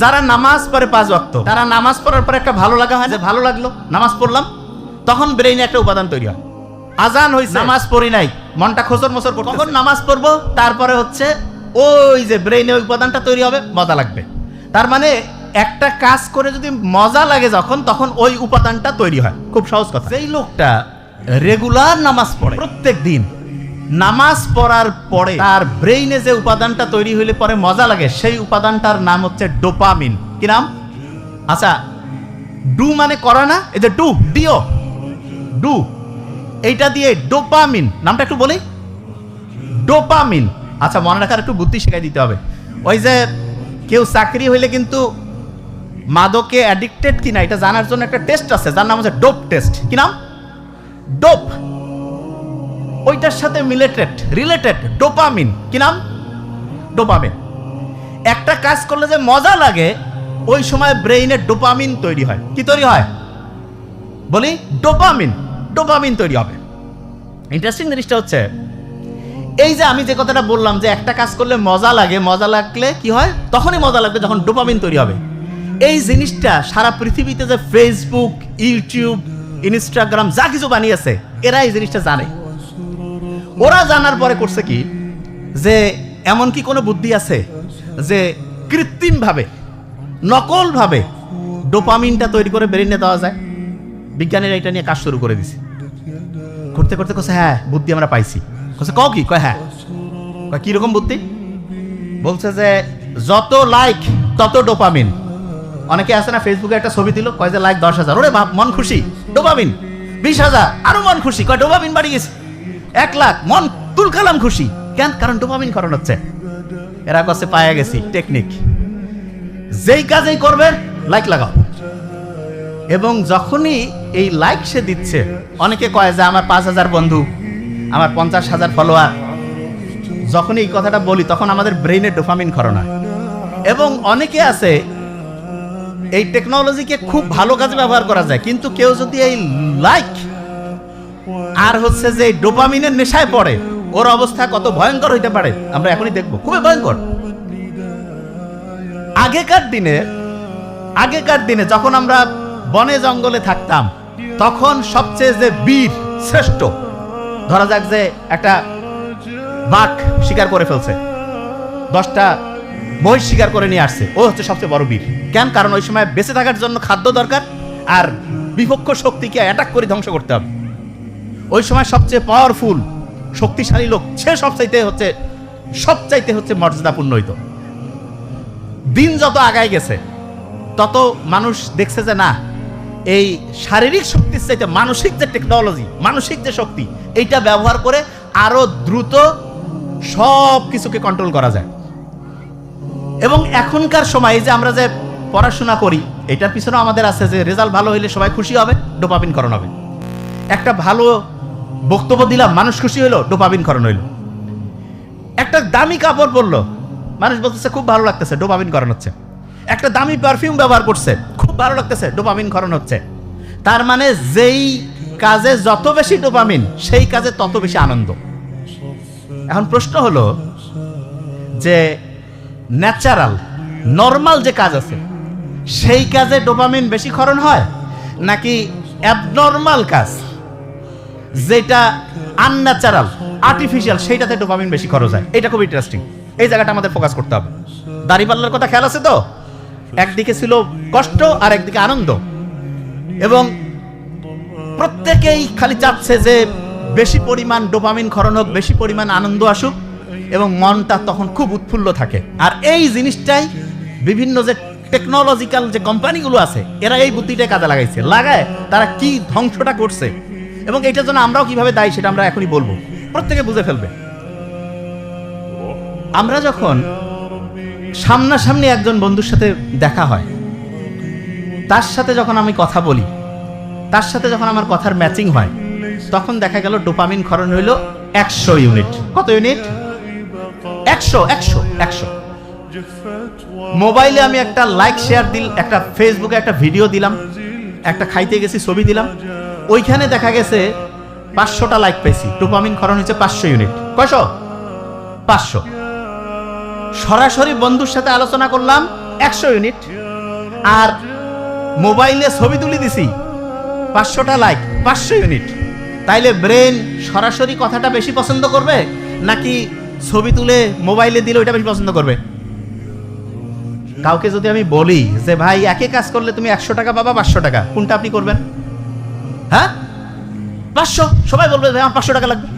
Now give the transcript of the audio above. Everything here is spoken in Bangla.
যারা নামাজ পড়ে পাঁচ ওয়াক্ত তারা নামাজ পড়ার পর একটা ভালো লাগা হয় যে ভালো লাগল নামাজ পড়লাম তখন ব্রেইনে একটা উপাদান তৈরি হয়। আজান হয়েছে নামাজ পড়ি নাই মনটা খোসর মোসর করতে তখন নামাজ পড়ব তারপরে হচ্ছে ওই যে ব্রেইনে ওই উপাদানটা তৈরি হবে মজা লাগবে। তার মানে একটা কাজ করে যদি মজা লাগে যখন তখন ওই উপাদানটা তৈরি হয়। খুব সহজ কথা। সেই লোকটা রেগুলার নামাজ পড়ে প্রত্যেক দিন নামাজ পড়ার পরে তার ব্রেইনে যে উপাদানটা তৈরি হইলে পরে মজা লাগে, সেই উপাদানটার নাম হচ্ছে ডোপামিন কি নাম? আচ্ছা ডু মানে করে না? এই যে ডু ডিও ডু, এইটা দিয়ে ডোপামিন নামটা একটু বলি। ডোপামিন আচ্ছা মনে রাখার একটু বুদ্ধি শেখাই দিতে হবে। ওই যে কেউ চাকরি হইলে কিন্তু মাদকে অ্যাডিক্টেড কিনা, এটা জানার জন্য একটা টেস্ট আছে, যার নাম হচ্ছে ডোপ টেস্ট কি নাম? ডোপ ওইটার সাথে মিলেটেড রিলেটেড ডোপামিন কি নাম? ডোপামিন একটা কাজ করলে যে মজা লাগে, ওই সময় ব্রেইনে ডোপামিন তৈরি হয়। কি তৈরি হয়? বলি ডোপামিন ডোপামিন তৈরি হবে। ইন্টারেস্টিং জিনিসটা হচ্ছে, এই যে আমি যে কথাটা বললাম যে একটা কাজ করলে মজা লাগে, মজা লাগলে কি হয়? তখনই মজা লাগবে যখন ডোপামিন তৈরি হবে। এই জিনিসটা সারা পৃথিবীতে যে ফেসবুক ইউটিউব ইনস্টাগ্রাম যা কিছু বানিয়েছে, এরা এই জিনিসটা জানে। ওরা জানার পরে করছে কি? যে এমন কি কোনো বুদ্ধি আছে যে কৃত্রিমভাবে, নকলভাবে ডোপামিনটা তৈরি করে ব্রেনে দেওয়া যায়? বিজ্ঞানীরা এটা নিয়ে কাজ শুরু করে দিছে। করতে করতে কছে হ্যাঁ বুদ্ধি আমরা পাইছি। কছে কও কি? কয় হ্যাঁ। কয়, কীরকম বুদ্ধি? বলছে যে, যত লাইক তত ডোপামিন। অনেকে আছে না ফেসবুকে একটা ছবি দিল, কয় যে লাইক দশ হাজার। ওরে মন খুশি? ডোপামিন? বিশ হাজার? আরও মন খুশি? কয়, ডোপামিন বাড়ি গেছে। এক লাখ, মন তুল তুলকালাম খুশি। কেন? কারণ ডোপামিন করণ হচ্ছে। এরা কাছে পায়া গেছি টেকনিক যেই কাজেই করবে লাইক লাগাও। এবং যখনই এই লাইক সে দিচ্ছে, অনেকে কয় যে আমার পাঁচ হাজার বন্ধু, আমার পঞ্চাশ হাজার ফলোয়ার যখনই এই কথাটা বলি, তখন আমাদের ব্রেইনে ডোপামিন খরণ হয়। এবং অনেকে আছে, এই টেকনোলজিকে খুব ভালো কাজে ব্যবহার করা যায়, কিন্তু কেউ যদি এই লাইক আর হচ্ছে যে ডোপামিনের নেশায় পড়ে, ওর অবস্থা কত ভয়ঙ্কর হইতে পারে, আমরা এখনই দেখব, খুবই ভয়ঙ্কর। আগেকার দিনে আগেকার দিনে যখন আমরা বনে জঙ্গলে থাকতাম, তখন সবচেয়ে যে বীর শ্রেষ্ঠ, ধরা যাক যে একটা বাঘ শিকার করে ফেলছে, দশটা মহিষ শিকার করে নিয়ে আসছে, ও হচ্ছে সবচেয়ে বড় বীর। কেন? কারণ ওই সময় বেঁচে থাকার জন্য খাদ্য দরকার, আর বিপক্ষ শক্তিকে অ্যাটাক করে ধ্বংস করতে হবে। ওই সময় সবচেয়ে পাওয়ারফুল শক্তিশালী লোক সে সবচাইতে হচ্ছে সবচাইতে হচ্ছে মর্যাদাপূর্ণ হইতো। দিন যত আগায় গেছে, তত মানুষ দেখছে যে না, এই শারীরিক শক্তির চাইতে মানসিক যে টেকনোলজি মানসিক যে শক্তি, এইটা ব্যবহার করে আরও দ্রুত সব কিছুকে কন্ট্রোল করা যায়। এবং এখনকার সময় যে আমরা যে পড়াশোনা করি, এটার পিছনে আমাদের আছে যে রেজাল্ট ভালো হইলে সবাই খুশি হবে, ডোপামিন করণ হবে। একটা ভালো বক্তব্য দিলাম, মানুষ খুশি হইল, ডোপামিন করণ হইল। একটা দামি কাপড় পরলো, মানুষ বলতেছে, খুব ভালো লাগতেছে, ডোপামিন করণ হচ্ছে। একটা দামি পারফিউম ব্যবহার করছে, খুব ভালো লাগতেছে, ডোপামিন করণ হচ্ছে। তার মানে যেই কাজে যত বেশি ডোপামিন, সেই কাজে তত বেশি আনন্দ। এখন প্রশ্ন হলো যে ন্যাচারাল নর্মাল যে কাজ আছে, সেই কাজে ডোপামিন বেশি ক্ষরণ হয়, নাকি অ্যাবনর্মাল কাজ? যেটা আনন্যাচারাল আর্টিফিশিয়াল সেইটাতে ডোপামিন বেশি খরচ হয়। এটা খুব ইন্টারেস্টিং এই জায়গাটা আমাদের ফোকাস করতে হবে। দাড়িপাল্লার কথা খেয়াল আছে তো? একদিকে ছিল কষ্ট, আর একদিকে আনন্দ। এবং প্রত্যেকেই খালি চাচ্ছে যে বেশি পরিমাণ ডোপামিন খরণ হোক, বেশি পরিমাণ আনন্দ আসুক, এবং মনটা তখন খুব উৎফুল্ল থাকে। আর এই জিনিসটাই বিভিন্ন যে টেকনোলজিক্যাল যে কোম্পানিগুলো আছে, এরা এই বুদ্ধিটা কাজে লাগাইছে। লাগায় তারা কি ধ্বংসটা করছে? এবং এটার জন্য আমরাও কীভাবে দায়ী সেটা আমরা এখনই বলব। প্রত্যেকে বুঝে ফেলবে। আমরা যখন সামনাসামনি একজন বন্ধুর সাথে দেখা হয়, তার সাথে যখন আমি কথা বলি, তার সাথে যখন আমার কথার ম্যাচিং হয়, তখন দেখা গেল ডোপামিন খরণ হইল একশো ইউনিট। কত ইউনিট? একশো একশো একশো। মোবাইলে আমি একটা লাইক, শেয়ার দিল, একটা ফেসবুকে একটা ভিডিও দিলাম, একটা খাইতে গেছি, ছবি দিলাম ওইখানে দেখা গেছে পাঁচশোটা লাইক পেয়েছি। ডোপামিন খরণ হচ্ছে পাঁচশো ইউনিট কয়শো? পাঁচশো। সরাসরি বন্ধুর সাথে আলোচনা করলাম, একশো ইউনিট আর মোবাইলে ছবি তুলে দিছি, পাঁচশোটা লাইক পাঁচশো ইউনিট তাইলে ব্রেন সরাসরি কথাটা বেশি পছন্দ করবে, নাকি ছবি তুলে মোবাইলে দিলে ওইটা বেশি পছন্দ করবে? কাউকে যদি আমি বলি যে, ভাই একই কাজ করলে তুমি একশো টাকা পাবা, পাঁচশো টাকা, কোনটা আপনি করবেন? হ্যাঁ? পাঁচশো? সবাই বলবে ভাই আমার পাঁচশো টাকা লাগবে।